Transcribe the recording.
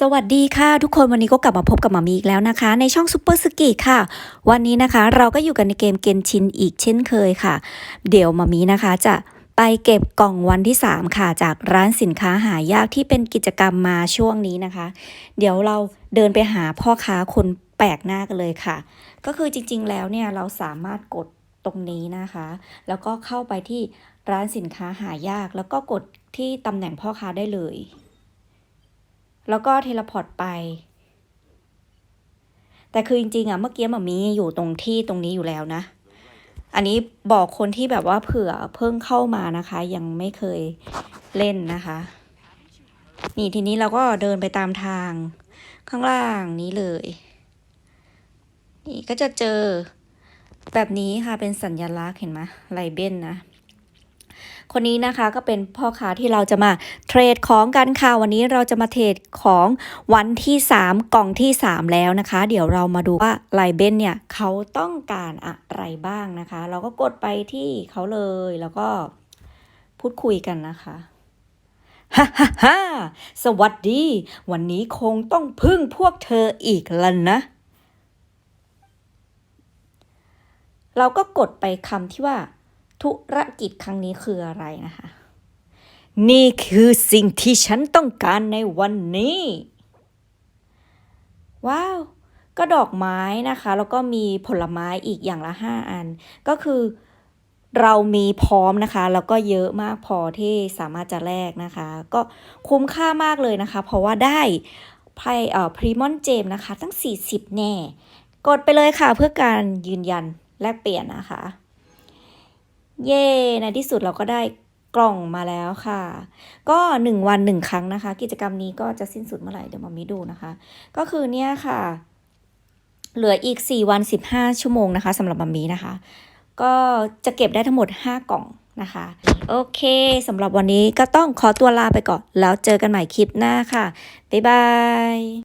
สวัสดีค่ะ ทุกคนวันนี้ก็กลับมาพบกับมามีอีกแล้วนะคะ ในช่องซูเปอร์สกีค่ะ วันนี้นะคะเราก็อยู่กันในเกมเกนชินอีกเช่นเคยค่ะ เดี๋ยวมามีนะคะจะไปเก็บกล่องวันที่ 3 ค่ะ จากร้านสินค้าหายากที่เป็นกิจกรรมมาช่วงนี้นะคะ เดี๋ยวเราเดินไปหาพ่อค้าคนแปลกหน้ากันเลยค่ะ ก็คือจริง ๆ แล้วเนี่ยเราสามารถกดตรงนี้นะคะ แล้วก็เข้าไปที่ร้านสินค้าหายาก แล้วก็กดที่ตำแหน่งพ่อค้าได้เลย แล้วก็เทเลพอร์ตไป แต่คือจริงๆอะเมื่อกี้มามีอยู่ตรงที่ตรงนี้อยู่แล้วนะ อันนี้บอกคนที่แบบว่าเผื่อเพิ่งเข้ามานะคะ ยังไม่เคยเล่นนะคะ นี่ทีนี้เราก็เดินไปตามทางข้างล่างนี้เลย นี่ก็จะเจอแบบนี้ค่ะเป็นสัญลักษณ์เห็นไหมไลเบนนะ คนนี้นะคะก็เป็นพ่อค้าที่เราจะมาเทรดของกันค่ะวันนี้เราจะมาเทรดของวันที่ 3 กล่องที่ 3 แล้วนะคะ เดี๋ยวเรามาดูว่าไลเบนเนี่ยเขาต้องการอะไรบ้างนะคะ เราก็กดไปที่เขาเลยแล้วก็พูดคุยกันนะคะฮ่าฮ่าฮ่าสวัสดี วันนี้คงต้องพึ่งพวกเธออีกแล้วนะ เราก็กดไปคำที่ว่า ธุรกิจครั้งนี้คืออะไรนะคะ นี่คือสิ่งที่ฉันต้องการในวันนี้ ว้าว ก็ดอกไม้นะคะ แล้วก็มีผลไม้อีกอย่างละ5อัน ก็คือเรามีพร้อมนะคะ แล้วก็เยอะมากพอที่สามารถจะแลกนะคะ ก็คุ้มค่ามากเลยนะคะ เพราะว่าได้ไพ่เอ่อพรีมอนเจมนะคะ ตั้ง 40 แน่ กดไปเลยค่ะเพื่อการยืนยันแลกเปลี่ยนนะคะ เย่ในที่สุดเราก็ได้กล่องมาแล้วค่ะ ก็หนึ่งวันหนึ่งครั้งนะคะ กิจกรรมนี้ก็จะสิ้นสุดเมื่อไหร่เดี๋ยวมามีดูนะคะ ก็คือเนี่ยค่ะ เหลืออีก 4 วัน 15 ชั่วโมงนะคะสำหรับมามีนะคะ ก็จะเก็บได้ทั้งหมด 5 กล่องนะคะ โอเคสำหรับวันนี้ก็ต้องขอตัวลาไปก่อน แล้วเจอกันใหม่คลิปหน้าค่ะ บ๊ายบาย